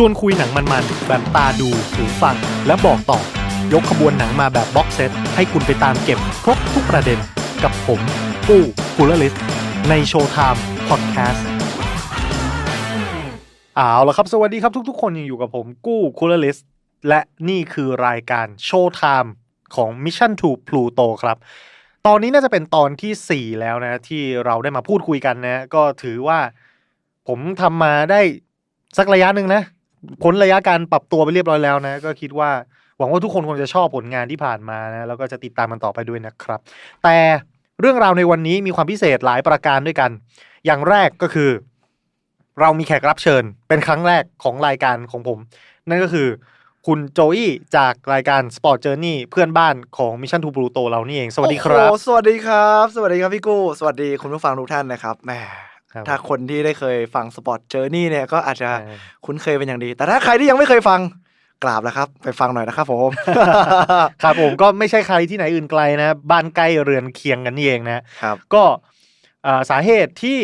ชวนคุยหนังมันๆ แบบตาดูหูฟัง และบอกต่อ ยกขบวนหนังมาแบบบ็อกเซต ให้คุณไปตามเก็บครบทุกประเด็น กับผมกู้คูลลิสในโชว์ไทม์พอดแคสต์เอาละครับ สวัสดีครับทุกๆ คนยังอยู่กับผมกู้คูลลิสและนี่คือรายการโชว์ไทม์ของ Mission to Pluto ครับ ตอนนี้น่าจะเป็นตอนที่ 4 แล้วนะ ที่เราได้มาพูดคุยกันนะ ก็ถือว่าผมทำมาได้สักระยะหนึ่งนะ พ้นระยะการปรับตัวไปเรียบร้อยแล้วนะ ก็คิดว่าหวังว่าทุกคนคงจะชอบผลงานที่ผ่านมานะแล้วก็จะติดตามมันต่อไปด้วยนะครับ แต่เรื่องราวในวันนี้มีความพิเศษหลายประการด้วยกัน อย่างแรกก็คือ เรามีแขกรับเชิญ เป็นครั้งแรกของรายการของผม นั่นก็คือคุณโจอี้จากรายการ Sport Journey เพื่อนบ้านของ Mission to Pluto เรานี่เอง สวัสดีครับ โอ้โหสวัสดีครับ สวัสดีครับพี่กู้ สวัสดีคุณผู้ฟังทุกท่านนะครับ แหม ถ้าคนที่ได้เคยฟังสปอร์ตเจอร์นี่เนี่ยก็อาจจะเออคุ้นเคยเป็นอย่างดี แต่ถ้าใครที่ยังไม่เคยฟังกราบแล้วครับ ไปฟังหน่อยนะครับผมครับผมก็ไม่ใช่ใครที่ไหนอื่นไกลนะ บ้านใกล้เรือนเคียงกันนี่เองนะครับก็เอ่อสาเหตุที่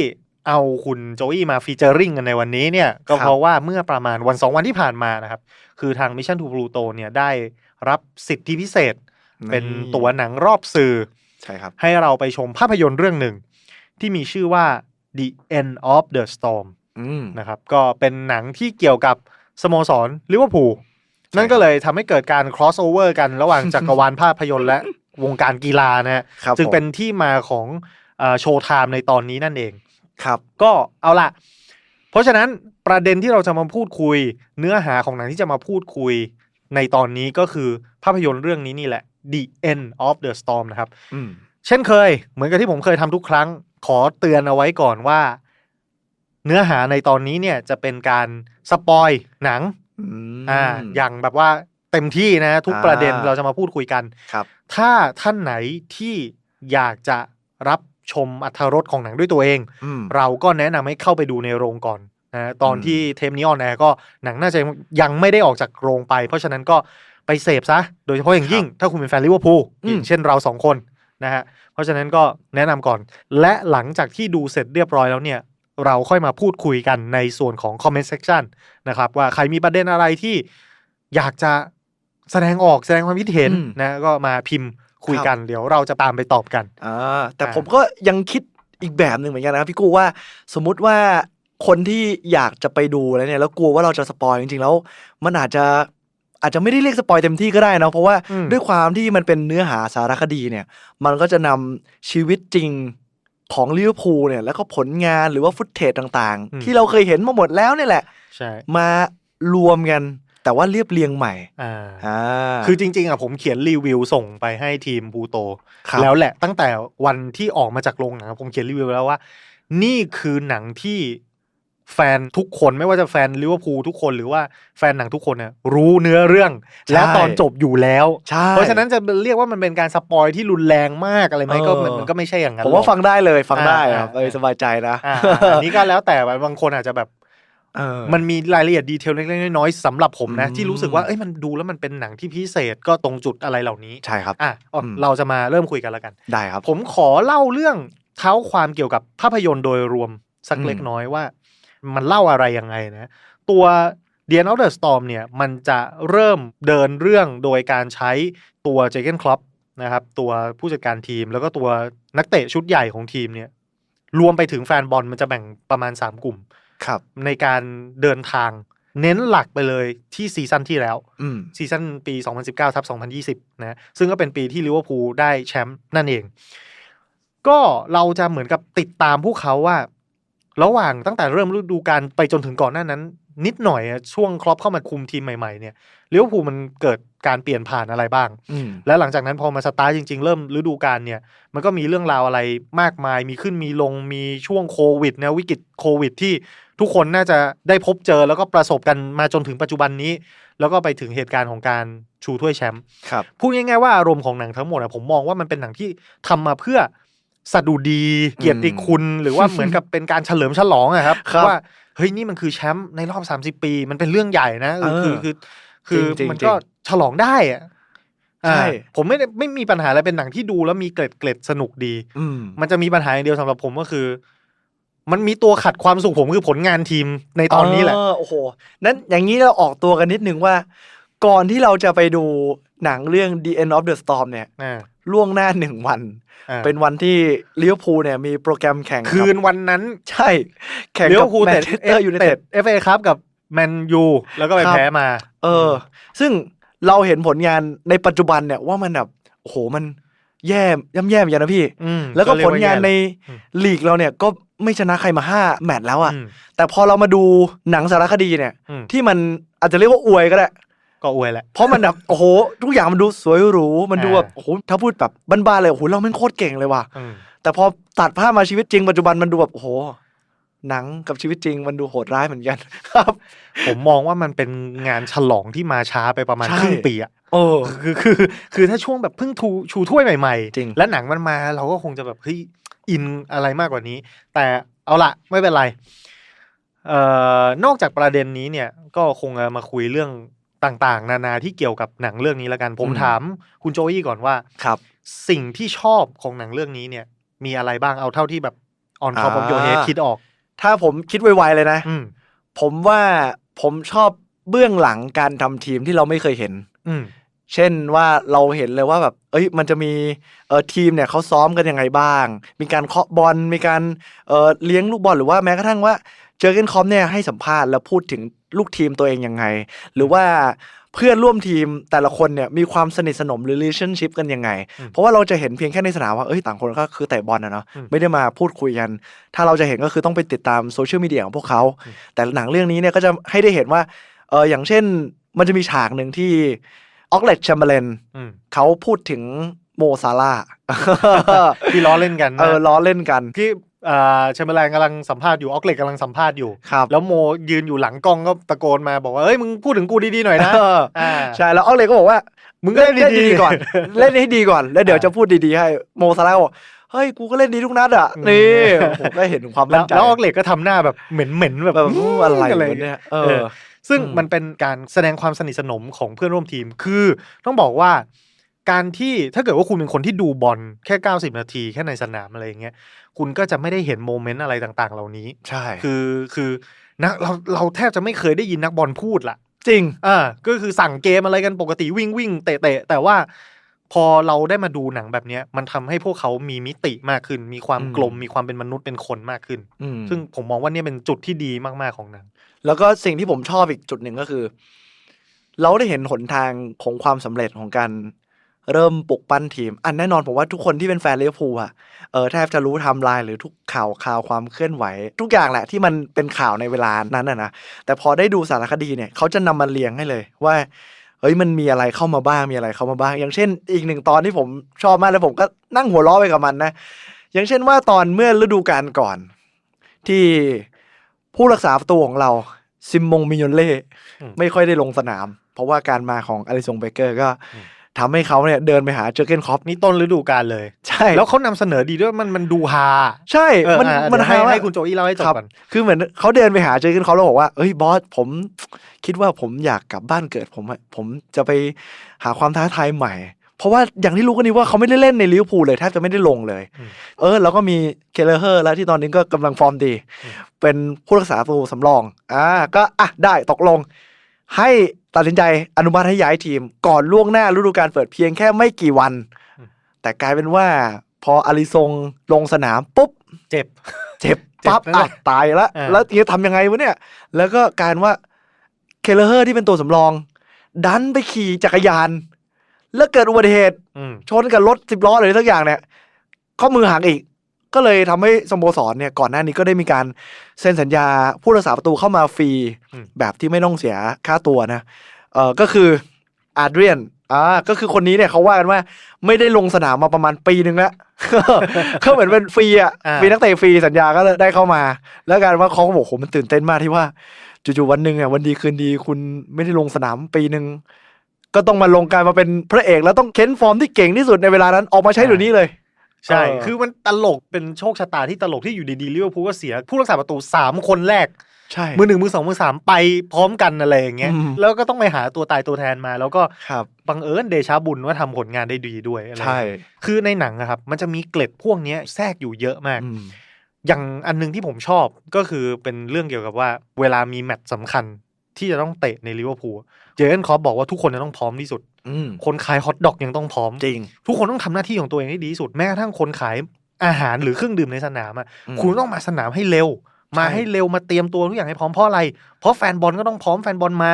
เอาคุณโจอี้มาฟีเจอริงกันในวันนี้เนี่ย ก็เพราะว่าเมื่อประมาณวันสองวันที่ผ่านมานะครับ คือทาง Mission to Pluto เนี่ยได้รับสิทธิพิเศษ เป็นตั๋วหนังรอบสื่อใช่ครับ ให้เราไปชมภาพยนตร์เรื่องหนึ่งที่มีชื่อว่า The End of the Storm อืมนะครับก็เป็นหนังที่เกี่ยวกับสโมสรลิเวอร์พูลใช่นั่นก็เลยทำให้เกิดการ cross over กันระหว่างจักรวาลภาพยนตร์และวงการกีฬานะฮะครับจึงผมเป็นที่มาของโชว์ไทม์ในตอนนี้นั่นเองครับ ก็เอาละเพราะฉะนั้นประเด็นที่เราจะมาพูดคุย เนื้อหาของหนังที่จะมาพูดคุยในตอนนี้ก็คือภาพยนตร์เรื่องนี้นี่แหละ The End of the Storm นะครับอืมเช่นเคย เหมือนกับที่ผมเคยทำทุกครั้ง ขอเตือนเอาไว้ก่อนว่า เนื้อหาในตอนนี้เนี่ยจะเป็นการสปอยหนังอืมอ่าอย่างแบบว่าเต็มที่นะ ทุกอ่าประเด็นเราจะมาพูดคุยกันครับ ถ้าท่านไหนที่อยากจะรับชมอัธรสของหนังด้วยตัวเองอืมเราก็แนะนำให้เข้าไปดูในโรงก่อนนะตอนอืมที่เทปนี้ออนแอร์ก็หนังน่าจะยังไม่ได้ออกจากโรงไป เพราะฉะนั้นก็ไปเสพซะ โดยเฉพาะอย่างยิ่ง ถ้าคุณเป็นแฟนลิเวอร์พูลอืมอย่างเช่นเราสองคนนะฮะเพ ราะฉะนั้นก็แนะนำก่อน และหลังจากที่ดูเสร็จเรียบร้อยแล้วเนี่ยเราค่อยมาพูดคุยกันในส่วนของ comment section นะครับว่าใครมีประเด็นอะไรที่อยากจะแสดงออกแสดงความคิดเห็นอืมนะก็มาพิมพ์คุยกันเดี๋ยวเราจะตามไปตอบกันอ่าแต่อ่าผมก็ยังคิดอีกแบบหนึ่งเหมือนกันนะครับพี่กู้ว่าสมมุติว่าคนที่อยากจะไปดูแล้วเนี่ยแล้วกลัวว่าเราจะสปอยจริงๆแล้ว มันอาจจะ อาจจะไม่ได้เรียกสปอยเต็มที่ก็ได้เนอะเพราะว่าอืมด้วยความที่มันเป็นเนื้อหาสารคดีเนี่ย มันก็จะนำชีวิตจริงของลิเวอร์พูลเนี่ยแล้วก็ผลงานหรือว่าฟุตเทจต่างอืมๆที่เราเคยเห็นมาหมดแล้วเนี่ยแหละใช่มารวมกันแต่ว่าเรียบเรียงใหม่อ่าอ่าคือจริง ๆอะผมเขียนรีวิวส่งไปให้ทีมบูโตครับแล้วแหละตั้งแต่วันที่ออกมาจากโรงหนังผมเขียนรีวิวแล้วว่า นี่คือหนังที่ แฟนทุกคนไม่ว่าจะแฟนลิเวอร์พูลทุกคนหรือว่าแฟนหนังทุกคนเนี่ยรู้เนื้อเรื่อง แล้วตอนจบอยู่แล้วใช่เพราะฉะนั้นจะเรียกว่ามันเป็นการสปอยที่รุนแรงมากอะไรไหมเออก็มันมันก็ไม่ใช่อย่างนั้นผมว่าหรอกฟังได้เลยฟังได้อ่าครับอ่าเออสบายใจนะอ่าอันนี้ก็แล้วแต่บางคนอาจจะแบบเออมันมีรายละเอียดดีเทลเล็กๆน้อยๆสำหรับผมนะอืมที่รู้สึกว่าเอ้ยมันดูแล้วมันเป็นหนังที่พิเศษก็ตรงจุดอะไรเหล่านี้ใช่ครับอะอ๋ออมเราจะมาเริ่มคุยกันแล้วกันได้ครับ ผมขอเล่าเรื่องเท้าความเกี่ยวกับภาพยนตร์โดยรวมสักอืมเล็กน้อยว่า มันเล่าอะไรยังไงนะ ตัว The End of the Storm เนี่ย มันจะเริ่มเดินเรื่องโดยการใช้ตัวเจเกนคลอปนะครับตัวผู้จัดการทีมแล้วก็ตัวนักเตะชุดใหญ่ของทีมเนี่ย รวมไปถึงแฟนบอลมันจะแบ่งประมาณ 3 กลุ่มครับ ในการเดินทางเน้นหลักไปเลยที่ซีซั่นที่แล้วอืมซีซั่นปี 2019ทับ2020 นะ ซึ่งก็เป็นปีที่ลิเวอร์พูลได้แชมป์นั่นเอง ก็เราจะเหมือนกับติดตามพวกเขาว่า ระหว่างตั้งแต่เริ่มฤดูกาลไปจนถึงก่อนหน้านั้น นิดหน่อยอะช่วงครอปเข้ามาคุมทีมใหม่ๆเนี่ยลิเวอร์พูลมันเกิดการเปลี่ยนผ่านอะไรบ้างอืมและหลังจากนั้นพอมาสตาร์ทจริง ๆ เริ่มฤดูกาลเนี่ย มันก็มีเรื่องราวอะไรมากมาย มีขึ้นมีลงมีช่วงโควิดนะวิกฤตโควิดที่ทุกคนน่าจะได้พบเจอแล้วก็ประสบกันมาจนถึงปัจจุบันนี้ แล้วก็ไปถึงเหตุการณ์ของการชูถ้วยแชมป์ครับพูดง่ายๆว่าอารมณ์ของหนังทั้งหมดอะผมมองว่ามันเป็นหนังที่ทำมาเพื่อ สดุดีเกียรติคุณหรือว่าเหมือนกับเป็นการเฉลิมฉลองอะครับครับว่าเฮ้ยนี่มันคือแชมป์ในรอบ 30 ปี มันเป็นเรื่องใหญ่นะเออคือเออคือ คือจริงๆมันก็ฉลองได้อะใช่อ่าผมไม่ได้ไม่มีปัญหาอะไรเป็นหนังที่ดูแล้วมีเกล็ดเกล็ดสนุกดี อืมมันจะมีปัญหาอย่างเดียวสำหรับผมก็คือ มันมีตัวขัดความสุขผมคือผลงานทีมในตอนนี้แหละเโอ้โหนั้นอย่างนี้เราออกตัวกันนิดนึงว่า ก่อนที่เราจะไปดู หนังเรื่อง The End of the Storm เนี่ยอ่าล่วงหน้าหนึ่งวันอ่าเป็นวันที่ลิเวอร์พูลเนี่ยมีโปรแกรมแข่งกับคืนวันนั้น ใช่ แข่งเลี้ยกับวพูลแมเตะนเชสเตอร์ยูไนเต็ดเอฟเอครับกับแมนยูแล้วก็ไปครับแพ้มา เออ ซึ่งเราเห็นผลงานในปัจจุบันเนี่ยว่ามันแบบโอ้โหมันแย่ย่ำแย่เหมือนกันนะพี่อืมแล้วก็เรีผยลว่งานในแย่อืมลีกเราเนี่ยก็ไม่ชนะใครมาห้าแมตช์แล้วอะอืมแต่พอเรามาดูหนังสารคดีเนี่ยอืมที่มันอาจจะเรียกว่าอวยก็ได้ ก็อวยแหละ เพราะมันแบบโอ้โหทุกอย่างมันดูสวยหรูมันดูอ่าแบบโอ้โหถ้าพูดแบบบ้านๆเลยโอ้โหเราแม่งโคตรเก่งเลยว่ะอืมแต่พอตัดภาพมาชีวิตจริงปัจจุบันมันดูแบบโอ้โหหนังกับชีวิตจริงมันดูโหดร้ายเหมือนกันครับ ผมมองว่ามันเป็นงานฉลองที่มาช้าไปประมาณใช่ครึ่งปีอะโอ้คือคือ คือถ้าช่วงแบบเพิ่งทูชูถ้วยใหม่จริงและหนังมันมาเราก็คงจะแบบเฮ้ยอินอะไรมากกว่านี้ แต่เอาละไม่เป็นไรเอ่อนอกจากประเด็นนี้เนี่ย ก็คงจะมาคุยเรื่อง ต่างๆ นานาที่เกี่ยวกับหนังเรื่องนี้แล้วกัน ผมถามคุณโจอี้ก่อนว่าครับ สิ่งที่ชอบของหนังเรื่องนี้เนี่ย มีอะไรบ้างเอาเท่าที่แบบออนท็อปออฟอ่าโยเฮดคิดออก ถ้าผมคิดไวๆเลยนะอืมผมว่าผมชอบเบื้องหลังการทำทีมที่เราไม่เคยเห็นอืมเช่นว่าเราเห็นเลยว่าแบบ เอ้ย มันจะมีเอ่อทีมเนี่ยเขาซ้อมกันยังไงบ้าง มีการเคาะบอล มีการเอ่อเลี้ยงลูกบอลหรือว่าแม้กระทั่งว่า เจอเกนคอมเนี่ยให้สัมภาษณ์แล้วพูดถึงลูกทีมตัวเองยังไง หรือว่าเพื่อนร่วมทีมแต่ละคนเนี่ยมีความสนิทสนมหรือ relationship กันยังไงอืมเพราะว่าเราจะเห็นเพียงแค่ในสนามว่าเอ้ยต่างคนก็คือเตะบอลนะเนาะอืมไม่ได้มาพูดคุยกัน ถ้าเราจะเห็นก็คือต้องไปติดตามโซเชียลมีเดียของพวกเขาอืมแต่หนังเรื่องนี้เนี่ยก็จะให้ได้เห็นว่าเอออย่างเช่นมันจะมีฉากหนึ่งที่ออกเลตแชมเบอร์เลนอืมเขาพูดถึงโมซาลาห์ที่ล้อเล่นกันนะเออล้อเล่นกันที่ อ่าแชมเบอร์แลนกำลังสัมภาษณ์อยู่ออกเล็กกำลังสัมภาษณ์อยู่ ครับ แล้วโมยืนอยู่หลังกล้องก็ตะโกนมาบอกว่าเอ้ยมึงพูดถึงกูดีๆหน่อยนะเอออ่าใช่แล้วออกเลตก็บอกว่า มึงก็เล่นดีๆก่อน เล่นให้ดีก่อน แล้วเดี๋ยวจะพูดดีๆให้โมซาลาห์บอกเฮ้ยกูก็เล่นดีทุกนัดอะอืมนี่ผมก็เห็นถึงความแล้มั่วนใจแล้วออกเล็กก็ทำหน้าแบบเหม็นๆแบบแบบอู้อะไรอะไรวะเนี่ยเอเอออซึ่งอืมมันเป็นการแสดงความสนิทสนมของเพื่อนร่วมทีมคือต้องบอกว่า การที่ถ้าเกิดว่าคุณเป็นคนที่ดูบอลแค่ 90 นาทีแค่ในสนามอะไรอย่างเงี้ยคุณก็จะไม่ได้เห็นโมเมนต์อะไรต่างๆ เหล่านี้ ใช่ คือคือนักเราเราแทบจะไม่เคยได้ยินนักบอลพูดละจริงอ่าก็คือสั่งเกมอะไรกันปกติวิ่งวิ่งเตะเตะแต่ว่าพอเราได้มาดูหนังแบบเนี้ย มันทำให้พวกเขามีมิติมากขึ้น มีความอืมกลมมีความเป็นมนุษย์เป็นคนมากขึ้นอืมซึ่งผมมองว่าเนี่ยเป็นจุดที่ดีมากๆของหนัง แล้วก็สิ่งที่ผมชอบอีกจุดหนึ่งก็คือ เราได้เห็นหนทางของความสำเร็จของการ เริ่มปลุกปั้นทีม อันแน่นอนผมว่าทุกคนที่เป็นแฟนลิเวอร์พูลอะเออแทบจะรู้ไทม์ไลน์หรือทุกข่าวข่าวความเคลื่อนไหว ทุกอย่างแหละที่มันเป็นข่าวในเวลานั้นอะนะแต่พอได้ดูสารคดีเนี่ยเขาจะนำมาเรียงให้เลยว่าเฮ้ยมันมีอะไรเข้ามาบ้างมีอะไรเข้ามาบ้าง อย่างเช่น อีกหนึ่งตอนที่ผมชอบมากแล้วผมก็นั่งหัวเราะไปกับมันนะ อย่างเช่นว่าตอนเมื่อฤดูกาลก่อน ที่ผู้รักษาประตูของเราซิมมงมิยอนเล่อืมไม่ค่อยได้ลงสนาม เพราะว่าการมาของอลิซงเบเกอร์ก็อืม ทำให้เขาเนี่ยเดินไปหาเจอร์เกนคล็อปนี่ต้นฤดูกาลเลย ใช่ แล้วเขานำเสนอดีด้วยมันมันดูฮาใช่เออมันอะมันเดี๋ยวให้หาว่าให้คุณโจอี้เล่าให้จบครับก่อนคือเหมือนเขาเดินไปหาเจอร์เกนคล็อปแล้วบอกว่าเอ้ยบอสผมคิดว่าผมอยากกลับบ้านเกิดผมอะผมจะไปหาความท้าทายใหม่ เพราะว่าอย่างที่รู้กันดีว่าเขาไม่ได้เล่นในลิเวอร์พูลเลยแทบจะไม่ได้ลงเลยอืมเออ แล้วก็มีเคเลเฮอร์แล้วที่ตอนนี้ก็กำลังฟอร์มดีอืมเป็นผู้รักษาประตูสำรองอ่าก็อะได้ตกลงให้ ตัดสินใจอนุมัติให้ย้ายทีม ก่อนล่วงหน้าฤดูกาลเปิดเพียงแค่ไม่กี่วัน แต่กลายเป็นว่า พออาริซงลงสนามปุ๊บ เจ็บ เจ็บเจ็บปั๊บนั่นแหอะละตายแล้วอ่าแล้วจะทำยังไงวะเนี่ย แล้วก็กลารว่าเคเลเฮอร์ที่เป็นตัวสำรอง ดันไปขี่จักรยาน แล้วเกิดอุบัติเหตุอืมชนกับรถสิบล้ออะไรสักอย่างเนี่ย ข้อมือหักอีก ก็เลยทำให้สโมสรเนี่ยก่อนหน้านี้ก็ได้มีการเซ็นสัญญาผู้รักษาประตูเข้ามาฟรีอืมแบบที่ไม่ต้องเสียค่าตัวนะเออก็คืออาเดรียนอ่าก็คือคนนี้เนี่ยเขาว่ากันว่า ไม่ได้ลงสนามมาประมาณปีหนึ่งแล้วก็เหมือนเป็นฟรีอะอ่าฟรีนักเตะฟรีสัญญาก็ได้เข้ามา แล้วการว่าเขาก็บอกโหมันตื่นเต้นมากที่ว่าจู่ๆวันหนึ่งอะวันดีคืนดีคุณไม่ได้ลงสนามปีหนึ่งก็ต้องมาลงการมาเป็นพระเอกแล้วต้องเค้นฟอร์มที่เก่งที่สุดในเวลานั้นออกมาใช้เดี๋ยวนี้เลย ใช่เออคือมันตลกเป็นโชคชะตาที่ตลกที่อยู่ดีๆลิเวอร์พูลก็เสีย ผู้รักษาประตูสามคนแรกใช่มือหนึ่งมือสองมือสามไปพร้อมกันอะไรอย่างเงี้ยอืมแล้วก็ต้องไปหาตัวตายตัวแทนมา แล้วก็ครับบังเอิญเดชาบุญว่าทำผลงานได้ดีด้วยอะไรใช่ คือในหนังอะครับ มันจะมีเกล็ดพวกเนี้ยแทรกอยู่เยอะมากอืมอย่างอันหนึงที่ผมชอบก็คือเป็นเรื่องเกี่ยวกับว่า เวลามีแมตช์สำคัญที่จะต้องเตะในลิเวอร์พูลเจอร์เกนคล็อปบอกว่าทุกคนจะต้องพร้อมที่สุดอืม คนขายฮอทดอกยังต้องพร้อมจริง ทุกคนต้องทำหน้าที่ของตัวเองให้ดีที่สุดแม้กระทั่งคนขายอาหารหรือเครื่องดื่มในสนามอะอืมคุณต้องมาสนามให้เร็ว มาใช่ให้เร็วมาเตรียมตัวทุกอย่างให้พร้อมเพราะอะไร เพราะแฟนบอลก็ต้องพร้อมแฟนบอลมา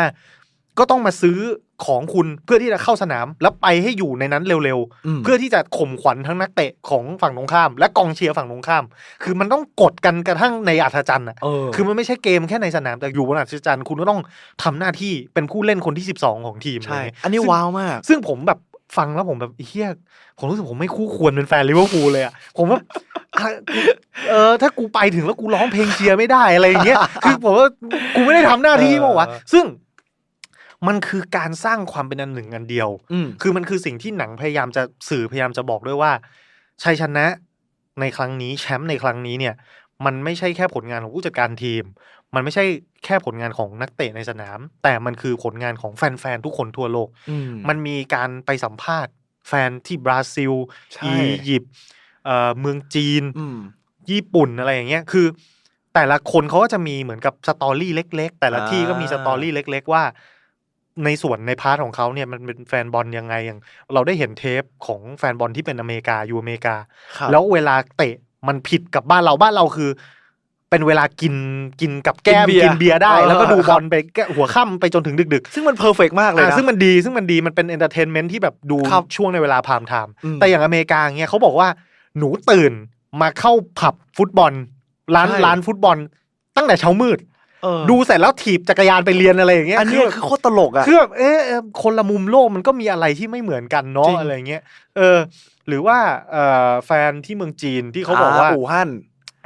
ก็ต้องมาซื้อของคุณเพื่อที่จะเข้าสนาม แล้วไปให้อยู่ในนั้นเร็วมๆเพื่อที่จะข่มขวัญทั้งนักเตะของฝั่งตรงข้าม และกองเชียร์ฝั่งตรงข้าม คือมันต้องกดกันกระทั่งในอัธจันทร์อะเออคือมันไม่ใช่เกมแค่ในสนาม แต่อยู่บนอัธจันทร์คุณก็ต้องทำหน้าที่เป็นผู้เล่นคนที่ 12 ของทีมใช่ะไรเงี้ยอันนี้ซึ่งว้าวมาก ซึ่งผมแบบฟังแล้วผมแบบเฮียผมรู้สึกผมไม่คู่ควรเป็นแฟนลิเวอร์พูลเลยอะผมว่าอะเออถ้ากูไปถึงแล้วกูร้องเพลงเชียร์ไม่ได้อะไรอย่างเงี้ยคือผมว่ากูไม่ได้ทำหน้าที่เออบอกว่าวะซึ่ง มันคือการสร้างความเป็นอันหนึ่งอันเดียว อืมคือมันคือสิ่งที่หนังพยายามจะสื่อพยายามจะบอกด้วยว่าชัยชนะในครั้งนี้แชมป์ในครั้งนี้เนี่ย มันไม่ใช่แค่ผลงานของผู้จัดการทีม มันไม่ใช่แค่ผลงานของนักเตะในสนาม แต่มันคือผลงานของแฟนๆทุกคนทั่วโลก อืม มันมีการไปสัมภาษณ์ แฟนที่บราซิล ใช่ อียิปต์เอ่อเมืองจีน อืม ญี่ปุ่นอะไรอย่างเงี้ย คือ แต่ละคนเขาก็จะมีเหมือนกับสตอรี่เล็ก ๆ แต่ละที่ก็มีสตอรี่เล็ก ๆ ว่า ในส่วนในพาร์ทของเขาเนี่ยมันเป็นแฟนบอลยังไงอย่างเราได้เห็นเทปของแฟนบอลที่เป็นอเมริกาอยู่อเมริกาครับแล้วเวลาเตะมันผิดกับบ้านเราบ้านเราคือ เป็นเวลากินกินกับแก้มกินเบียร์กินเบียร์ได้เออแล้วก็ดูครับบอลไปแก้หัวค่ำไปจนถึงดึก ๆ ซึ่งมันเพอร์เฟกมากเลยอ่านะซึ่งมันดีซึ่งมันดีมันเป็นเอนเตอร์เทนเมนต์ที่แบบดูครับช่วงในเวลาพามไทม์อืมแต่อย่างอเมริกาเงี้ยเขาบอกว่าหนูตื่นมาเข้าผับฟุตบอลร้านใช่ร้านฟุตบอล ตั้งแต่เช้ามืดเออ ดูเสร็จแล้วถีบจักรยานไปเรียนอะไรอย่างเงี้ยอันนี้คือคือโคตรตลกอะคือแบบเอ๊ะเอ๊ะคนละมุมโลกมันก็มีอะไรที่ไม่เหมือนกันเนาะจริงอะไรเงี้ยเออ หรือว่าเอ่อแฟนที่เมืองจีนที่เขาบอกว่าอู่ฮั่น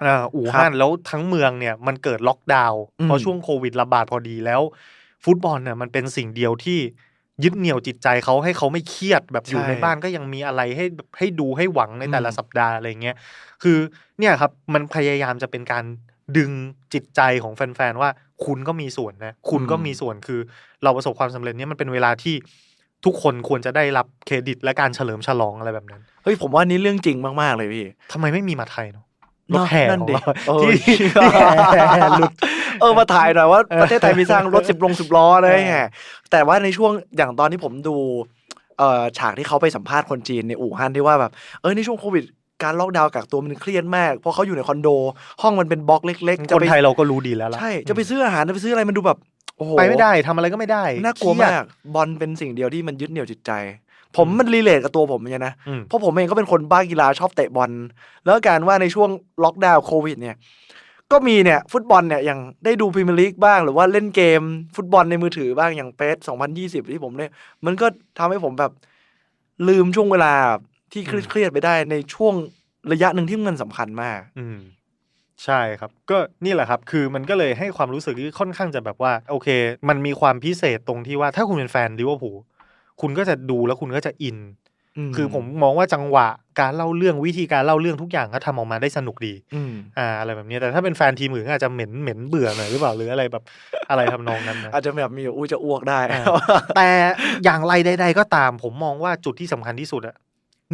อ่าอู่ฮั่นแล้วทั้งเมืองเนี่ยมันเกิดล็อกดาวน์อืมเพราะช่วงโควิดระบาดพอดีแล้ว ฟุตบอลเนี่ยมันเป็นสิ่งเดียวที่ยึดเหนี่ยวจิตใจเขาให้เขาไม่เครียดแบบอยู่ใช่ในบ้านก็ยังมีอะไรให้แบบให้ดูให้หวังในแต่ละอืมสัปดาห์อะไรเงี้ยคือเนี่ยครับมันพยายามจะเป็นการ ดึงจิตใจของแฟนๆว่าคุณก็มีส่วนนะ คุณก็มีส่วนคือ เราประสบความสำเร็จเนี่ยมันเป็นเวลาที่ทุกคนควรจะได้รับเครดิตและการเฉลิมฉลองอะไรแบบนั้นเฮ้ยผมว่านี่เรื่องจริงมากๆเลยพี่ทำไมไม่มีมาไทยเนาะรเนถอะแห่นั่นของดิเราเออที่ที่แห่หลุดเออมาถ่ายหน่อยว่าประเทศไทยมีสร้างรถสิบลงสิบล้อเลยเออแฮะแต่ว่าในช่วงอย่างตอนที่ผมดูเอ่อฉากที่เขาไปสัมภาษณ์คนจีนในอู่ฮั่นที่ว่าแบบเออในช่วงโควิด การล็อกดาวน์กักตัวมันเครียดมาก เพราะเขาอยู่ในคอนโด ห้องมันเป็นบล็อกเล็กๆคนปไทยเราก็รู้ดีแล้วล่ะใช่จะไปซื้ออาหารจะไปซื้ออะไรมันดูแบบโอ้โหไปไม่ได้ทำอะไรก็ไม่ได้น่ากลัวเครียดมากบอลเป็นสิ่งเดียวที่มันยึดเหนี่ยวจิตใจ ผมมันรีเลทกับตัวผมเหมือนกันนะอืมเพราะผมเองก็เป็นคนบ้ากีฬาชอบเตะบอลแล้วการว่าในช่วงล็อกดาวน์โควิด เนี่ยก็มีเนี่ยฟุตบอลเนี่ยอย่างได้ดูพรีเมียร์ลีกบ้าง หรือว่าเล่นเกม ฟุตบอลในมือถือบ้างอย่างเปส2020 ที่ผมเนี่ย มันก็ทำให้ผมแบบลืมช่วงเวลา ที่เครียดๆไปได้ในช่วงระยะหนึ่งที่มันสำคัญมาก อืมใช่ครับ ก็นี่แหละครับ คือมันก็เลยให้ความรู้สึกที่ค่อนข้างจะแบบว่า โอเค มันมีความพิเศษตรงที่ว่าถ้าคุณเป็นแฟนลิเวอร์พูลคุณก็จะดูแล้วคุณก็จะอิน คือผมมองว่าจังหวะการเล่าเรื่องวิธีการเล่าเรื่องทุกอย่างก็ทำออกมาได้สนุกดีอืมอ่าอะไรแบบนี้แต่ถ้าเป็นแฟนทีมอื่นก็อาจจะเหม็นเหม็นเบื่อหน่อยหรือเปล่าหรืออะไรแบบอะไรทำนองนั้นนะอาจจะแบบมีอู้จะอ้วกได้อ่าแต่อย่างไรใดๆก็ตาม ผมมองว่าจุดที่สำคัญที่สุดอะ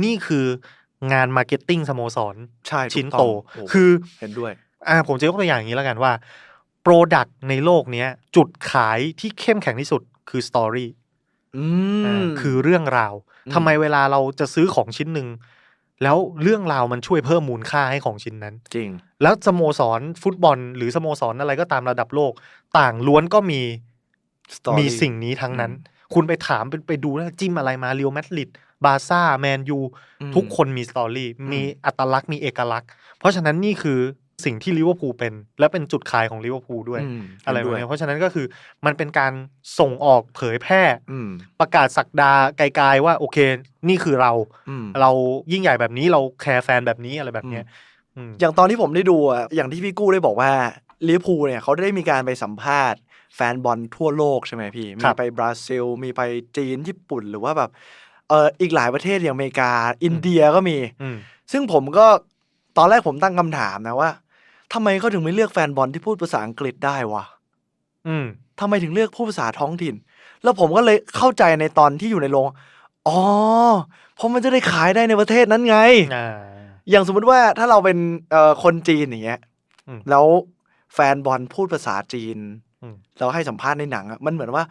นี่คืองานมาร์เก็ตติ้งสโมสรใช่ถูกชิ้นต้โตองโอ้คือเห็นด้วย อ่าผมจะยกตัวอย่างอย่างนี้แล้วกันว่าโปรดักต์ในโลกเนี้ย จุดขายที่เข้มแข็งที่สุดคือสตอรี่อือ่ามคือเรื่องราวอืมทำไมเวลาเราจะซื้อของชิ้นหนึ่งแล้วเรื่องราวมันช่วยเพิ่มมูลค่าให้ของชิ้นนั้น จริง แล้วสโมสรฟุตบอล หรือสโมสรอะไรก็ตามระดับโลก ต่างล้วนก็มี Story มีสิ่งนี้ทั้งนั้นอืมคุณไปถามไปไปดูนะจิ้มอะไรมาเรียวแมดริด บาซ่าแมนยูอืมทุกคนมีสตอรี่อืมมีอัตลักษณ์มีเอกลักษณ์ เพราะฉะนั้นนี่คือสิ่งที่ลิเวอร์พูลเป็น และเป็นจุดขายของลิเวอร์พูลด้วยมอะไรเห็นแบบด้วยนี้เพราะฉะนั้นก็คือมันเป็นการส่งออกเผยแพร่อืมประกาศสักดาไกลๆว่าโอเค นี่คือเราอืมเรายิ่งใหญ่แบบนี้เราแคร์แฟนแบบนี้อะไรแบบเนี้ยอืมอย่างตอนที่ผมได้ดูอะอย่างที่พี่กู้ได้บอกว่าลิเวอร์พูลเนี่ยเขาได้มีการไปสัมภาษณ์แฟนบอลทั่วโลกใช่ไหมพี่คมีรับไปบราซิล มีไปจีนญี่ปุ่นหรือว่าแบบ เอออีกหลายประเทศอย่างอเมริกา อินเดียก็มีอืมซึ่งผมก็ตอนแรกผมตั้งคำถามนะว่าทำไมเขาถึงไม่เลือกแฟนบอลที่พูดภาษาอังกฤษได้วะอืมทำไมถึงเลือกพูดภาษาท้องถิ่น แล้วผมก็เลยเข้าใจในตอนที่อยู่ในโรงอ๋อเพราะมันจะได้ขายได้ในประเทศนั้นไงอ่าอย่างสมมุติว่าถ้าเราเป็นเอ่อคนจีนอย่างเงี้ยอืมแล้วแฟนบอลพูดภาษาจีนอืมเราให้สัมภาษณ์ในหนังอะมันเหมือนว่า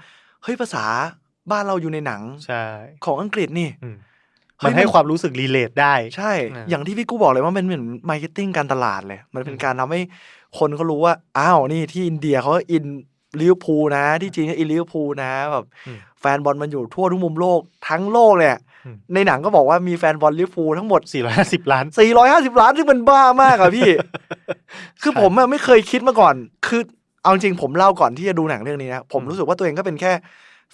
เฮ้ยภาษา บ้านเราอยู่ในหนังใช่ของอังกฤษนี่อืมเฮ้ยมันให้มันความรู้สึกรีเลทได้ ใช่อ่าอย่างที่พี่กู้บอกเลยว่ามันเหมือนมาร์เก็ตติ้งการตลาดเลย มันเป็นอืมการทำให้คนเขารู้ว่า อ้าว นี่ที่อินเดียเขาก็อินลิเวอร์พูลนะ ที่จีนก็อินลิเวอร์พูลนะ แบบอืมแฟนบอลมันอยู่ทั่วทุกมุมโลกทั้งโลกเนี่ยอืมในหนังก็บอกว่ามีแฟนบอลลิเวอร์พูลทั้งหมด 450 ล้าน 450 ล้าน ซึ่งมันบ้ามากอะพี่ คือใช่ผมอะไม่เคยคิดมาก่อน คือ เอาจริงผมเล่าก่อนที่จะดูหนังเรื่องนี้นะ ผมอืมรู้สึกว่าตัวเองก็เป็นแค่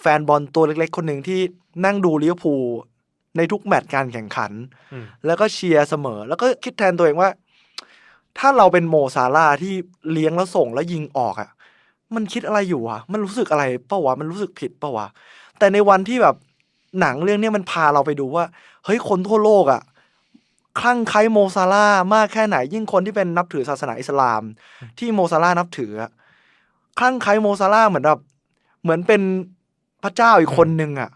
แฟนบอลตัวเล็กๆ คนหนึ่งที่นั่งดูลิเวอร์พูลในทุกแมตช์การแข่งขันอืมแล้วก็เชียร์เสมอ แล้วก็คิดแทนตัวเองว่า ถ้าเราเป็นโมซาร่าห์ที่เลี้ยงแล้วส่งแล้วยิงออกอะ่ะ มันคิดอะไรอยู่วะมันรู้สึกอะไรเปะวะมันรู้สึกผิดเปะวะแต่ในวันที่แบบหนังเรื่องเนี้ยมันพาเราไปดูว่า เฮ้ยคนทั่วโลกอะ่ะคลั่งไคล้โมซาร่าห์มากแค่ไหน ยิ่งคนที่เป็นนับถือศาสนาอิสลาม ที่โมซาร่าห์นับถืออะคลั่งไคล้โมซาร่าห์เหมือนแบบเหมือนเป็น พระเจ้าอีกคนหนึ่งอะ่ะ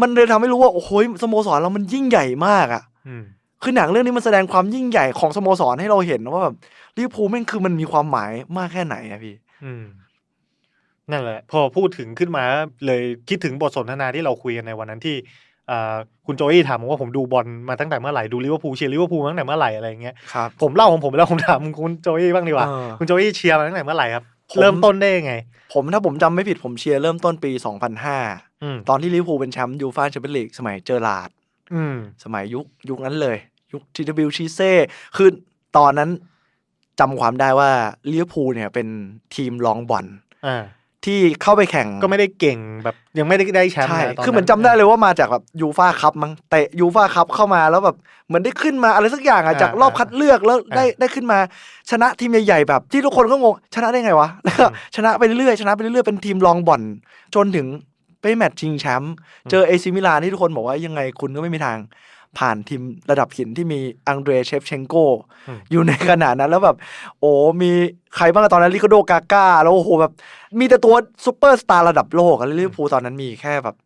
มันเลยทำให้รู้ว่าโอ้โหสโมสรเรามันยิ่งใหญ่มากอะอืมคือหนังเรื่องนี้มันแสดงความยิ่งใหญ่ของสโมสรให้เราเห็นนะว่าแบบลิเวอร์พูลแม่งคือมันมีความหมายมากแค่ไหนอะพี่อืมนั่นแหละ พอพูดถึงขึ้นมาเลยคิดถึงบทสนทนาที่เราคุยกันในวันนั้นที่อ่าคุณโจอี้ถามผมว่าผมดูบอลมาตั้งแต่เมื่อไหร่ดูลิเวอร์พูลเชียร์ลิเวอร์พูลมาตั้งแต่เมื่อไหร่อะไรอย่างเงี้ยครับผมเล่าของผมไปแล้วผมถามคุณโจอี้บ้างดีกว่าเออคุณโจอี้เชียร์มาตั้งแต่เมื่อไหร่ครับผม เริ่มต้นได้ยังไง ผมถ้าผมจำไม่ผิดผมเชียร์เริ่มต้นปี 2005อืมตอนที่ลิเวอร์พูลเป็นแชมป์ยูฟ่าแชมเปี้ยนลีกสมัยเจอราร์ดอืมสมัยยุคยุคนั้นเลย ยุคทีวิชีเซ่คือตอนนั้นจำความได้ว่าลิเวอร์พูลเนี่ยเป็นทีมลองบอลอ่า ที่เข้าไปแข่งก็ไม่ได้เก่งแบบยังไม่ได้ได้แชมป์ใช่นะตคือเหมือนจำได้เลยว่ามาจากแบบยูฟาคัพมั้งเตะยูฟาคัพเข้ามาแล้วแบบเหมือนได้ขึ้นมาอะไรสักอย่างอะจากรอบคัดเลือกแล้วได้ได้ขึ้นมา ชนะทีมใหญ่ๆแบบ ที่ทุกคนก็งงชนะได้ไงวะแล้วก็ชนะไปเรื่อยๆชนะไปเรื่อยๆเป็นทีมรองบอลจนถึงไปแมตช์ชิงแชมป์เจอเอซิมิลานที่ทุกคนบอกว่ายังไงคุณก็ไม่มีทาง ผ่านทีมระดับหินที่มีอังเดรเชฟเชงโกอืมอยู่ในขนาดนั้นแล้วแบบ โอ้มีใครบ้างอะตอนนั้นลิโกโดกาก้าแล้วโอ้โหแบบ มีแต่ตัวซูเปอร์สตาร์ระดับโลกอะลิเวอร์พูลตอนนั้นมีแค่แบบ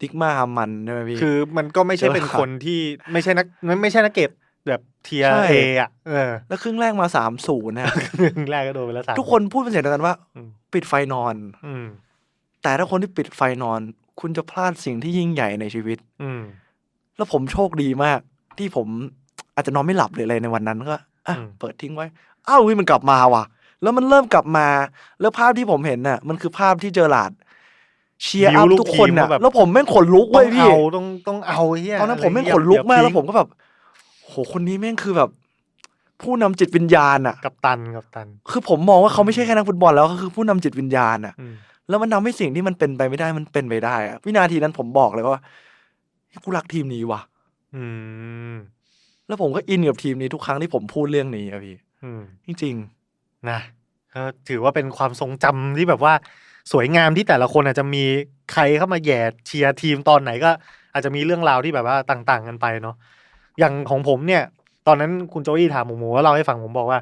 ดิกมาฮามันใช่ไหมพี่ คือมันก็ไม่ใช่เป็นเจอคนที่ไม่ใช่นักไม่ใช่นักเก็ตแบบเทียใช่เออะเออ แล้วครึ่งแรกมาสามศูนย์นะครึ่งแรกก็โดนไปแล้วสามทุกคนพูดเป็นเสียงเดียวกันว่าอืมปิดไฟนอน อืมแต่ถ้าคนที่ปิดไฟนอน คุณจะพลาดสิ่งที่ยิ่งใหญ่ในชีวิต อืม แล้วผมโชคดีมาก ที่ผมอาจจะนอนไม่หลับเลยอะไรในวันนั้นก็อะอืมเปิดทิ้งไว้อ้าวเฮ้ยมันกลับมาว่ะ แล้วมันเริ่มกลับมา แล้วภาพที่ผมเห็นน่ะ มันคือภาพที่เจอหลาดเชียร์อัพบิ้วลูกทุกคนน่ะทีมว่าแบบแล้วผมแม่งขนลุกต้อเว้งยพี่เอาต้องต้องเอาเฮียตอนนั้นผมแม่งะไรขนลุกมากอย่แล้วทิ้งผมก็แบบโหคนนี้แม่งคือแบบ ผู้นำจิตวิญญาณอะ กับตันกับตัน คือผมมองว่าเขาไม่ใช่แค่นักฟุตบอลแล้วเขาคือผู้นำจิตวิญญาณอะอืมแล้วมันทำให้สิ่งที่มันเป็นไปไม่ได้มันเป็นไปได้อะวินาทีนั้นผมบอกเลยว่า กูรักทีมนี้ว่ะ อืม แล้วผมก็อินกับทีมนี้ทุกครั้งที่ผมพูดเรื่องนี้อะพี่อืมจริงนะก็ถือว่าเป็นความทรงจำที่แบบว่า สวยงามที่แต่ละคนอาจจะมีใครเข้ามาแหย่เชียร์ทีมตอนไหนก็ อาจจะมีเรื่องราวที่แบบว่าต่าง ๆ กันไปเนาะอย่างของผมเนี่ย ตอนนั้นคุณโจอี้ถามผมผมก็เล่าให้ฟังผมบอกว่า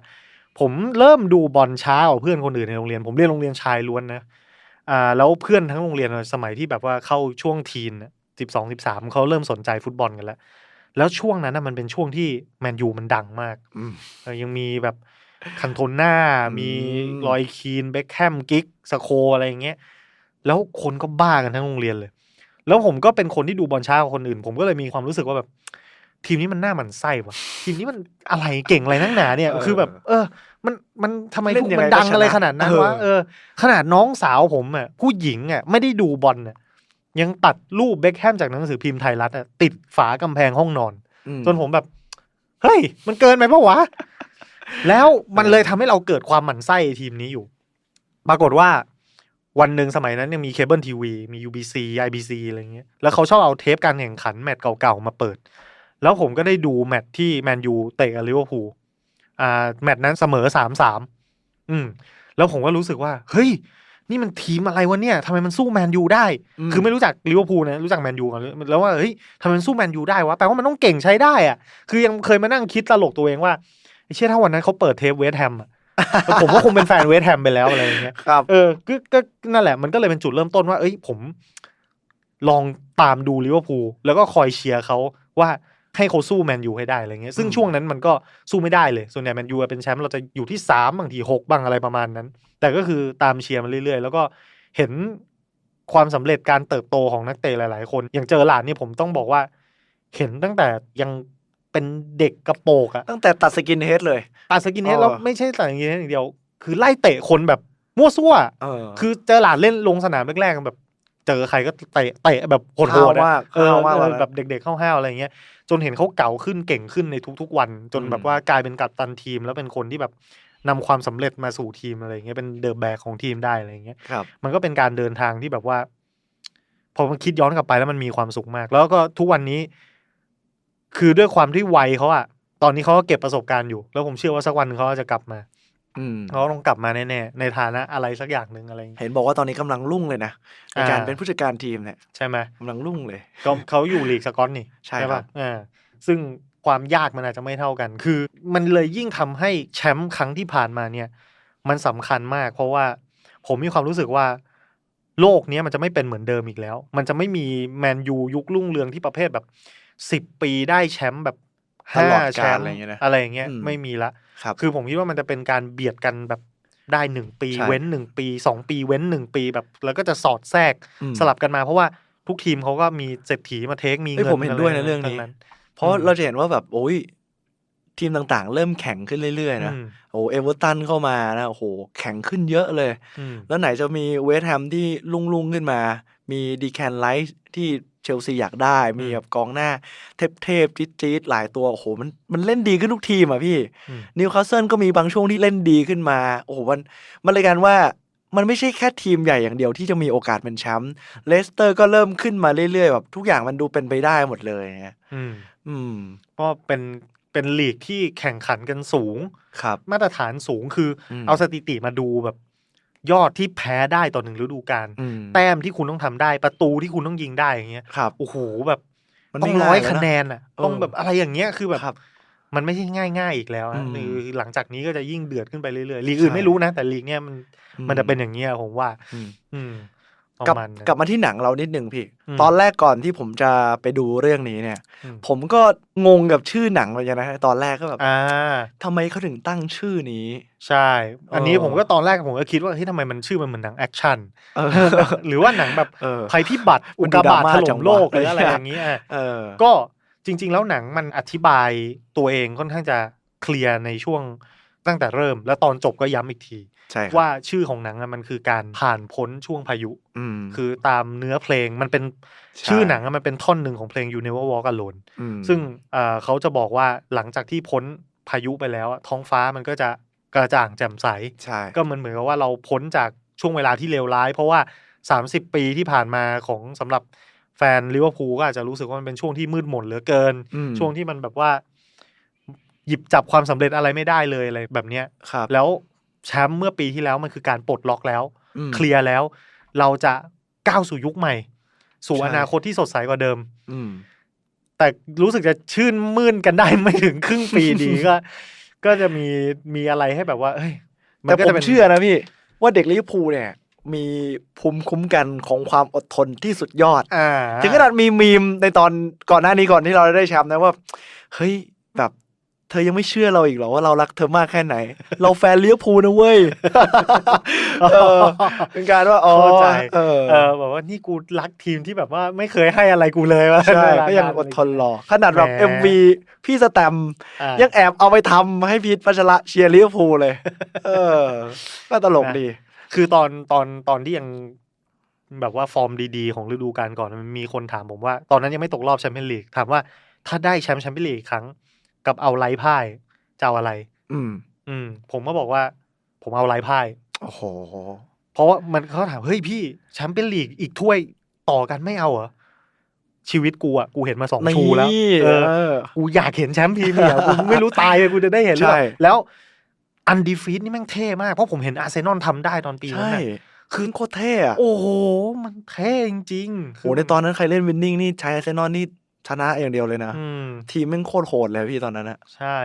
ผมเริ่มดูบอลช้ากว่าเพื่อนคนอื่นในโรงเรียน ผมเรียนโรงเรียนชายล้วนนะอ่าแล้วเพื่อนทั้งโรงเรียนสมัยที่แบบว่าเข้าช่วงทีน สิบสองสิบสามเขาเริ่มสนใจฟุตบอลกันแล้ว แล้วช่วงนั้นนะมันเป็นช่วงที่แมนยูมันดังมากๆอืมเออยังมีแบบคันโทน่าอืมมีรอยคีนเบคแฮมกิกสโคอะไรอย่างเงี้ยแล้วคนก็บ้ากันทั้งโรงเรียนเลย แล้วผมก็เป็นคนที่ดูบอลช้ากว่าคนอื่น ผมก็เลยมีความรู้สึกว่าแบบ ทีมนี้มันหน้าหมันไส้ว่ะทีมนี้มันอะไรเก่งอะไรนักหนาเนี่ย คือแบบ เออ มันมันทำไมเล่พวนกยังไงมันดังก็ชนะอะไรขนาดนั้นวะเออเออ ขนาดน้องสาวผมอะผู้หญิงอะไม่ได้ดูบอลอะ ยังตัดรูปเบคแฮมจากหนังสือพิมพ์ไทยรัฐอะติดฝากำแพงห้องนอนอืมจนผมแบบ เฮ้ย มันเกินไปปะวะ แล้วมันเลยทำให้เราเกิดความหมั่นไส้ทีมนี้อยู่ ปรากฏว่า วันหนึ่งสมัยนั้นยังมีเคเบิลทีวี มี UBC IBC อะไรเงี้ย แล้วเขาชอบเอาเทปการแข่งขันแมตช์เก่าๆ มาเปิด แล้วผมก็ได้ดูแมตช์ที่แมนยูเตะกับลิเวอร์พูลอ่าแมตช์นั้นเสมอสามสามอืม แล้วผมก็รู้สึกว่า เฮ้ย นี่มันทีมอะไรวะเนี่ยทำไมมันสู้แมนยูได้ อืม คือไม่รู้จักลิเวอร์พูลนะรู้จักแมนยูก่อนแล้วว่าเฮ้ยทำไมมันสู้แมนยูได้วะแปลว่ามันต้องเก่งใช้ได้อะคือยังเคยมานั่งคิดตลกตัวเองว่าไอ้เชื่อถ้าวันนั้นเขาเปิดเทปเวสต์แฮมอะ ผมก็คงเป็นแฟนเวสต์แฮมไปแล้วอะไรอย่างเงี้ย ครับ เออก็ก็นั่นแหละ มันก็เลยเป็นจุดเริ่มต้นว่า เอ้ย ผม ลองตามดูลิเวอร์พูลแล้วก็คอยเชียร์เขาว่า ให้เขาสู้แมนยูให้ได้อะไรเงี้ยซึ่งอืมช่วงนั้นมันก็สู้ไม่ได้เลย ส่วนใหญ่แมนยูเป็นแชมป์เราจะอยู่ที่สามบางทีหกบ้างอะไรประมาณนั้น แต่ก็คือตามเชียร์มาเรื่อยๆ แล้วก็เห็นความสำเร็จการเติบโตของนักเตะหลาย ๆ คน อย่างเจอหลานนี่ผมต้องบอกว่า เห็นตั้งแต่ยังเป็นเด็กกระโปกอะตั้งแต่ตัดสกินเฮดเลยตัดสกินเฮดเออแล้วไม่ใช่ตัดสกินเฮดอย่างเดียว คือไล่เตะคนแบบมั่วซั่วเออคือเจอหลานเล่นลงสนามแรกๆแบบ เจอใครก็เตะเตะแบบโหดห้าวๆอะมากเออห้าวมากเออวันนั้นแบบเด็กๆห้าวๆอะไรเงี้ยจนเห็นเขาเก่าขึ้นเก่งขึ้นในทุกๆวัน จนอืมแบบว่ากลายเป็นกัปตันทีม แล้วเป็นคนที่แบบนำความสำเร็จมาสู่ทีมอะไรเงี้ยเป็นเดอะแบกของทีมได้อะไรเงี้ยครับมันก็เป็นการเดินทางที่แบบว่าพอมันคิดย้อนกลับไปแล้วมันมีความสุขมาก แล้วก็ทุกวันนี้ คือด้วยความที่วัยเขาอะตอนนี้เขาก็เก็บประสบการณ์อยู่ แล้วผมเชื่อว่าสักวันหนึ่งเขาก็จะกลับมาอืม เขาต้องกลับมาแน่ๆในฐานะอะไรสักอย่างหนึ่งอะไรอย่างเงี้ยเห็นบอกว่าตอนนี้กำลังรุ่งเลยนะในการอ่าเป็นผู้จัดการทีมเนี่ยใช่ไหมกำลังรุ่งเลยก็เขาอยู่ลีกสกอตนี่ใช่ครับป่ะอ่าซึ่งความยากมันอาจจะไม่เท่ากัน คือ มันเลยยิ่งทำให้แชมป์ครั้งที่ผ่านมาเนี่ย มันสำคัญมาก เพราะว่าผมมีความรู้สึกว่า โลกเนี้ยมันจะไม่เป็นเหมือนเดิมอีกแล้ว มันจะไม่มีแมนยูยุครุ่งเรืองที่ประเภทแบบสิบปีได้แชมป์แบบ ตห้าลอดแชกาลมป์อะไรอย่างเงี้ยนะอะไรอย่างเงี้ยอืมไม่มีละครับคือผมคิดว่ามันจะเป็นการเบียดกันแบบได้หนึ่งปีใช่เว้นหนึ่งปีสองปีเว้นหนึ่งปีแบบ แล้วก็จะสอดแทรกอืมสลับกันมา เพราะว่าทุกทีมเขาก็มีเศรษฐีมาเทคมีเอ้ยเงินผมเห็นด้วยนะะไเรื่องนี้ทั้เพราะอืมเราจะเห็นว่าแบบโอ้ยทีมต่างๆ เริ่มแข็งขึ้นเรื่อยๆนะอืมโอ้เอเวอร์ตันเข้ามานะโอ้โหแข็งขึ้นเยอะเลยอืมแล้วไหนจะมีเวสต์แฮมที่ลุ่งๆขึ้นมา มีดีแคนไลท์ที่ เชลซีอยากได้มีแบบกองหน้า เทพๆจี๊ดๆหลายตัวโอ้โหมันมันเล่นดีขึ้นทุกทีมอะพี่อืมนิวคาสเซิลก็มีบางช่วงที่เล่นดีขึ้นมาโอ้โหมันมันเลยกันว่ามันไม่ใช่แค่ทีมใหญ่อย่างเดียวที่จะมีโอกาสเป็นแชมป์เลสเตอร์ก็เริ่มขึ้นมาเรื่อยๆแบบทุกอย่างมันดูเป็นไปได้หมดเลยไงอืม อืมก็เป็นเป็นลีกที่แข่งขันกันสูงครับ มาตรฐานสูงคืออืมเอาสถิติมาดูแบบ ยอดที่แพ้ได้ต่อหนึ่งฤดูกาลอืมแต้มที่คุณต้องทำได้ ประตูที่คุณต้องยิงได้อย่างเงี้ยครับโอ้โหแบบมันต้องไม่ร้อยง่ายแล้วนะคะแนนอะเออต้องแบบอะไรอย่างเงี้ยคือแบบครับมันไม่ใช่ง่าย ๆ อีกแล้วนะอืมคือหลังจากนี้ก็จะยิ่งเดือดขึ้นไปเรื่อยๆลีกอื่นใช่ไม่รู้นะ แต่ลีกเนี้ยมันอืมันจะเป็นอย่างเงี้ยผมว่า อืมอืมป กลับระมาณนั้นกลับมาที่หนังเรานิดหนึ่งพี่อืมตอนแรกก่อนที่ผมจะไปดูเรื่องนี้เนี่ยอืมผมก็งงกับชื่อหนังเหมือนกันนะตอนแรกก็แบบอ่าทำไมเขาถึงตั้งชื่อนี้ ใช่ อันนี้เออผมก็ตอนแรกผมก็คิดว่าเฮ้ยทำไมมันชื่อมันเหมือนหนังแอคชั่นเออหรือว่าหนังแบบเออภัยพิบัติมัอุนกดูกาบาตดราม่าถจัล่งมวะโลกหรืออะไรอะไรอย่างเงี้ยเออก็จริง ๆ แล้วหนังมันอธิบายตัวเองค่อนข้างจะเคลียร์ในช่วงตั้งแต่เริ่ม แล้วตอนจบก็ย้ำอีกที ใช่ครับว่าชื่อของหนังอะมันคือการผ่านพ้นช่วงพายุอืมคือตามเนื้อเพลงมันเป็นใช่ชื่อหนังอะมันเป็นท่อนหนึ่งของเพลง You Never Walk Alone มซึ่งเอ่อเขาจะบอกว่าหลังจากที่พ้นพายุไปแล้วอะท้องฟ้ามันก็จะกระจ่างแจ่มใสใช่ก็เหมือนเหมือนกับว่าเราพ้นจากช่วงเวลาที่เลวร้าย เพราะว่า 30 ปีที่ผ่านมาของสำหรับแฟนลิเวอร์พูลก็อาจจะรู้สึกว่ามันเป็นช่วงที่มืดมนเหลือเกินอืมช่วงที่มันแบบว่า หยิบจับความสำเร็จอะไรไม่ได้เลยอะไรแบบเนี้ยครับแล้ว แชมป์เมื่อปีที่แล้วมันคือการปลดล็อกแล้วอืมเคลียร์แล้ว เราจะก้าวสู่ยุคใหม่ สู่ใช่อนาคตที่สดใสกว่าเดิม อืมแต่รู้สึกจะชื่นมื่นกันได้ไม่ถึงครึ่งปีดีก็ ก็จะมีมีอะไรให้แบบว่า เอ้ยแต่ก็ผมจะป็นเชื่อนะพี่ ว่าเด็กลิเวอร์พูลเนี่ย มีภูมิคุ้มกันของความอดทนที่สุดยอดอ่าถึงขนาดมีมีมในตอนก่อนหน้านี้ก่อนที่เราได้แชมป์นะว่า เฮ้ยแบบ เธอยังไม่เชื่อเราอีกเหรอว่าเรารักเธอมากแค่ไหน เราแฟนลิเวอร์พูลนะเว้ยเออเป็นการว่าอ๋อเข้าใจเออเออแบบว่านี่กูรักทีมที่แบบว่าไม่เคยให้อะไรกูเลยว่าใช่ก็ยังอดทนรอขนาดแบบแหม MV พี่สแตมป์อ่ายังแอบเอาไปทำให้พีทพัชระเชียร์ลิเวอร์พูลเลย เออ ก็ตลกดี คือตอนตอนตอนที่ยังแบบว่าฟอร์มดีๆ ของฤดูกาลก่อนมันมีคนถามผมว่า ตอนนั้นยังไม่ตกรอบแชมเปี้ยนลีกถามว่าถ้าได้แชมป์แชมเปี้ยนลีกอีกครั้ง กับเอาไร้พ่ายจะเอาอะไร อืม อืม ผมก็บอกว่า ผมเอาไร้พ่าย โอ้โห เพราะว่ามันเขาถามเฮ้ยพี่แชมเปี้ยนลีกอีกถ้วยต่อกันไม่เอาเหรอชีวิตกูอะกูเห็นมาสองชูแล้วนี่เออเออ กูอยากเห็นแชมป์พรีเมียร์กูไม่รู้ตายเลยกูจะได้เห็นหรือเปล่าใช่ แล้วอันดีฟีดนี่แม่งเท่มาก เพราะผมเห็นอาร์เซนอลทำได้ตอนปีนั้นใช่น่ะคือโคตรเท่อะโอ้โห มันเท่จริงๆโหในตอนนั้นใครเล่นวินนิ่งนี่ใช้อาร์เซนอลนี่ ชนะอย่างเดียวเลยนะอืมทีมแม่งโคตรโหดเลยพี่ตอนนั้นอะใช่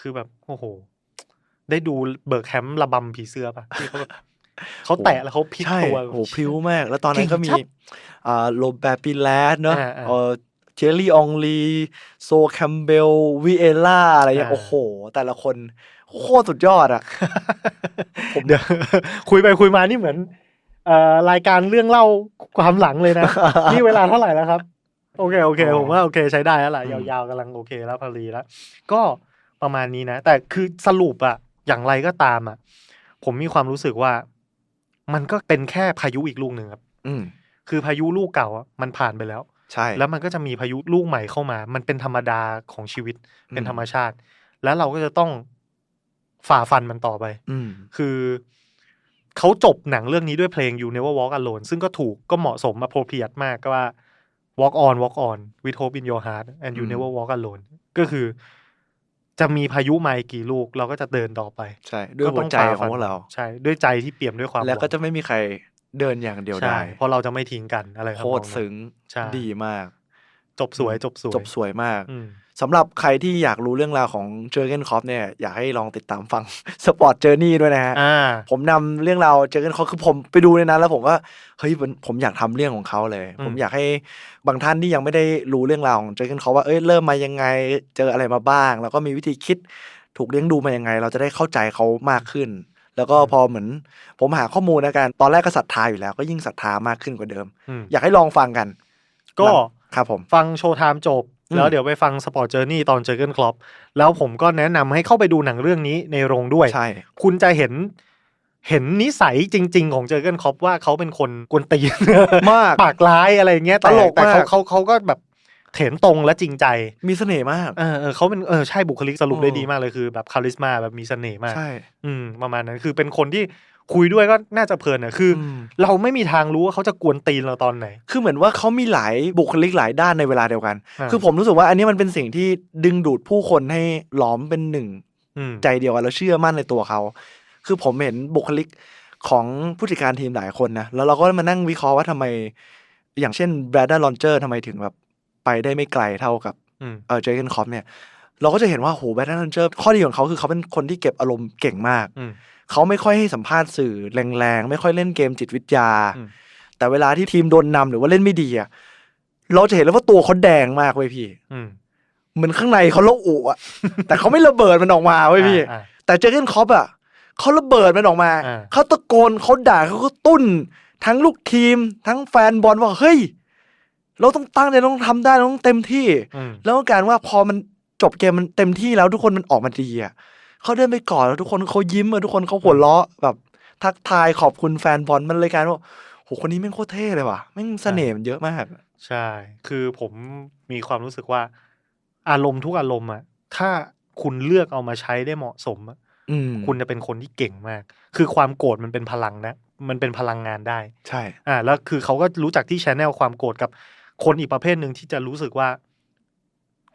คือแบบโอ้โห ได้ดูเบิร์กแฮมระบำผีเสื้อป่ะที่เขาแบบเขาแตะแล้วเขาพลิกใช่ตัวโหพริ้วมาก แล้วตอนนั้นก็มีเก่งจัดอ่าโรแบร์ปิแลสเนอะอ่าอ่าเออเจอรี่อองลี โซแคมเบลวีเอล่าอะไรเงี้ยอ่าโอ้โห แต่ละคนโคตรสุดยอดอะ ผมเดี๋ยวคุยไปคุยมานี่เหมือนเอ่อรายการเรื่องเล่าความหลังเลยนะ นี่เวลาเท่าไหร่แล้วครับ โอเคโอเคอ๋อผมว่าโอเคใช้ได้แล้วล่ะอืมยาวๆกำลังโอเคแล้วพอดีแล้วก็ประมาณนี้นะ แต่คือสรุปอะอย่างไรก็ตามอะผมมีความรู้สึกว่า มันก็เป็นแค่พายุอีกลูกหนึ่งครับ อืมคือพายุลูกเก่าอะมันผ่านไปแล้ว ใช่ แล้วมันก็จะมีพายุลูกใหม่เข้ามา มันเป็นธรรมดาของชีวิตเป็นอืมธรรมชาติ แล้วเราก็จะต้องฝ่าฟันมันต่อไป อืม คือเขาจบหนังเรื่องนี้ด้วยเพลง You Never Walk Alone ซึ่งก็ถูกก็เหมาะสม appropriate มากก็ว่า Walk on Walk on with hope in your heart and you อืม never walk alone ก็คือ จะมีพายุมาอีกกี่ลูกเราก็จะเดินต่อไป ใช่ ด้วยก็หัต้วองใจฝ่ของพวกเรา ใช่ ด้วยใจที่เปี่ยมด้วยความแล้วก็หจะไม่มีใครเดินอย่างเดียวใช่ได้ เพราะเราจะไม่ทิ้งกันอะไรโคตรซึ้งใช่ดีมาก จบสวยจบสวยจบสวยมากอืมสำหรับใครที่อยากรู้เรื่องราวของเจอร์เกนคอฟเนี่ยอยากให้ลองติดตามฟังสปอร์ตเจอร์นี่ด้วยนะฮะอ่าผมนำเรื่องราวเจอร์เกนคอฟคือผมไปดูในนั้น แล้วผมก็เฮ้ยมันผมอยากทำเรื่องของเขาเลยอืมผมอยากให้บางท่านที่ยังไม่ได้รู้เรื่องราวของเจอร์เกนคอฟว่าเอ้ยเริ่มมายังไงเจออะไรมาบ้าง แล้วก็มีวิธีคิดถูกเลี้ยงดูมายังไง เราจะได้เข้าใจเขามากขึ้น แล้วก็พอเหมือน ผมหาข้อมูลนะกันตอนแรกก็ศรัทธาอยู่แล้ว ก็ยิ่งศรัทธามากขึ้นกว่าเดิมอืมอยากให้ลองฟังกัน ก็ครับผมฟังโชว์ไทม์จบอืม แล้วเดี๋ยวไปฟังสปอร์ตเจอร์นี่ตอนเจอเกิลคลอปแล้วผมก็แนะนำให้เข้าไปดูหนังเรื่องนี้ในโรงด้วยใช่คุณจะเห็นเห็นนิสัยจริง ๆ ของเจอเกิลคลอปว่าเขาเป็นคนกวนตีนมากปากร้ายอะไรเงี้ยแต่ตลกแต่เขามากเขาเขาก็แบบเถนตรงและจริงใจ มีเสน่ห์มาก เออเออเขาเป็นเออใช่บุคลิกสรุปได้โอ้ดีมากเลยคือ แบบคาริสมาแบบมีเสน่ห์มาก ใช่ อืมประมาณนั้นคือเป็นคนที่ คุยด้วยก็น่าจะเพลินอะคืออมเราไม่มีทางรู้ว่าเขาจะกวนตีนเราตอนไหน คือเหมือนว่าเขามีหลายบุคลิกหลายด้านในเวลาเดียวกันอ่าคือผมรู้สึกว่าอันนี้มันเป็นสิ่งที่ดึงดูดผู้คนให้หลอมเป็นหนึ่งอืมใจเดียวกันแล้วเชื่อมั่นในตัวเขา คือผมเห็นบุคลิกของผู้จัดการทีมหลายคนนะ แล้วเราก็มานั่งวิเคราะห์ว่าทำไม อย่างเช่นแบรด d นลอนเจอร์ทำไมถึงแบบไปได้ไม่ไกลเท่ากับอืมเออเจอเกนคอปเนี่ย เราก็จะเห็นว่าโหแบรด d นลอนเจอร์ข้อดีของเขาคือเขาเป็นคนที่เก็บอารมณ์เก่งมากอืมเขาไม่ค่อยให้สัมภาษณ์สื่อแรงๆ ไม่ค่อยเล่นเกมจิตวิทยาอืมแต่เวลาที่ทีมโดนนำหรือว่าเล่นไม่ดีอะเราจะเห็นแล้วว่าตัวเขาแดงมากเว้ยพี่อืมเหมือนข้างในเขาละอุอะแต่เขาไม่ระเบิดมันออกมาเว้ยพี่อ่าแต่เจอร์เกนคอปอะเขาระเบิดมันออกมาอ่าเขาตะโกนเขาด่าเขาก็ตุ้น ทั้งลูกทีม ทั้งแฟนบอลว่าเฮ้ยเราต้องตั้งใจต้องทำได้เราต้องเต็มที่อืมแล้วก็การว่าพอมัน จบเกมมันเต็มที่แล้วทุกคนมันออกมาดีอะเขาเดินไปก่อนแล้วทุกคนเขายิ้มอะทุกคนเขาหัวเราะแบบ ทักทายขอบคุณแฟนบอลมันเลยกลารว่าโหคนนี้แม่งโคตรเท่เลยว่ะแม่งเสน่ห์มันเยอะมาก ใช่ คือผมมีความรู้สึกว่า อารมณ์ทุกอารมณ์อะถ้าคุณเลือกเอามาใช้ได้เหมาะสมอะอืมคุณจะเป็นคนที่เก่งมาก คือความโกรธมันเป็นพลังนะ มันเป็นพลังงานได้ ใช่ อ่า แล้วคือเขาก็รู้จักที่ชแนลความโกรธกับคนอีกประเภทหนึ่งที่จะรู้สึกว่า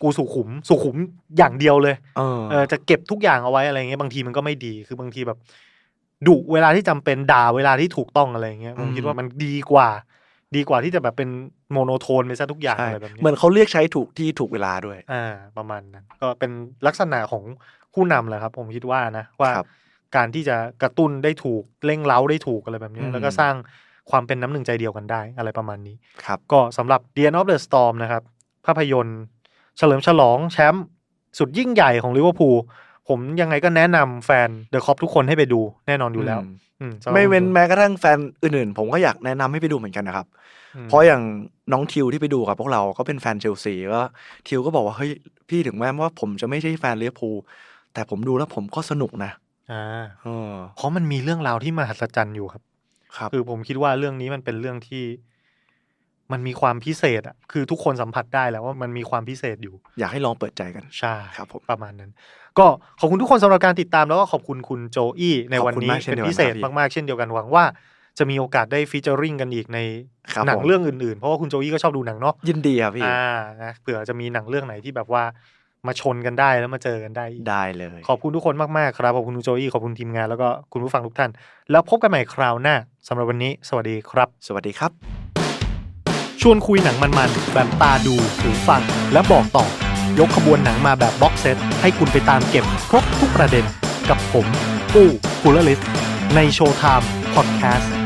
กูสุขุมสุขุมอย่างเดียวเลยเออเออจะเก็บทุกอย่างเอาไว้อะไรเงี้ยบางทีมันก็ไม่ดีคือบางทีแบบดุเวลาที่จำเป็นด่าเวลาที่ถูกต้องอะไรเงี้ยผมคิดว่ามันดีกว่า ดีกว่าที่จะแบบเป็นโมโนโทนไปซะทุกอย่างใช่อะไรแบบนี้เหมือนเขาเรียกใช้ถูกที่ถูกเวลาด้วยอ่าประมาณนั้นก็เป็นลักษณะของผู้นำแหละครับ ผมคิดว่านะว่าครับการที่จะกระตุ้นได้ถูกเร่งเร้าได้ถูกอะไรแบบนี้อืมแล้วก็สร้างความเป็นน้ำหนึ่งใจเดียวกันได้ อะไรประมาณนี้ครับก็สำหรับ The End of the Storm นะครับ ภาพยนตร์ เฉลิมฉลองแชมป์สุดยิ่งใหญ่ของลิเวอร์พูลผมยังไงก็แนะนำแฟนเดอะคอปทุกคนให้ไปดูแน่นอนอยู่แล้วอืมอืมสำหรับไม่เว้นผมแม้กระทั่งแฟนอื่นๆ ผมก็อยากแนะนำให้ไปดูเหมือนกันนะครับอืมเพราะอย่างน้องทิวที่ไปดูกับพวกเราก็เป็นแฟนเชลซีก็ทิวก็บอกว่าเฮ้ยพี่ถึงแม้ว่าผมจะไม่ใช่แฟนลิเวอร์พูลแต่ผมดูแล้วผมก็สนุกนะอ่าเออเพราะมันมีเรื่องราวที่มหัศจรรย์อยู่ครับ ครับ คือผมคิดว่าเรื่องนี้มันเป็นเรื่องที่ มันมีความพิเศษอะคือทุกคนสัมผัสได้แล้วว่ามันมีความพิเศษอยู่ อยากให้ลองเปิดใจกันใช่ครับผมประมาณนั้น ก็ขอบคุณทุกคนสำหรับการติดตามแล้วก็ขอบคุณคุณโจอี้ในวันนี้ขอบคุณมากเช่นเป็นเดียวกันพิเศษครับพี่มากๆเช่นเดียวกันหวังว่าจะมีโอกาสได้ฟีเจอริงกันอีกในครับหนังผมเรื่องอื่นๆ เพราะว่าคุณโจอี้ก็ชอบดูหนังเนาะยินดีครับพี่อ่านะเผื่อจะมีหนังเรื่องไหนที่แบบว่ามาชนกันได้แล้วมาเจอกันได้อีกได้เลย ขอบคุณทุกคนมากๆครับขอบคุณคุณโจอี้ขอบคุณทีมงานแล้วก็คุณผู้ฟังทุกท่าน แล้วพบกันใหม่คราวหน้าสำหรับวันนี้ สวัสดีครับ สวัสดีครับช วนคุยหนังมันๆ แบบตาดูหูฟัง และบอกต่อ ยกขบวนหนังมาแบบบ็อกเซต ให้คุณไปตามเก็บครบทุกประเด็น กับผม ปู้คูลลิสในโชว์ไทม์พอดแคสต์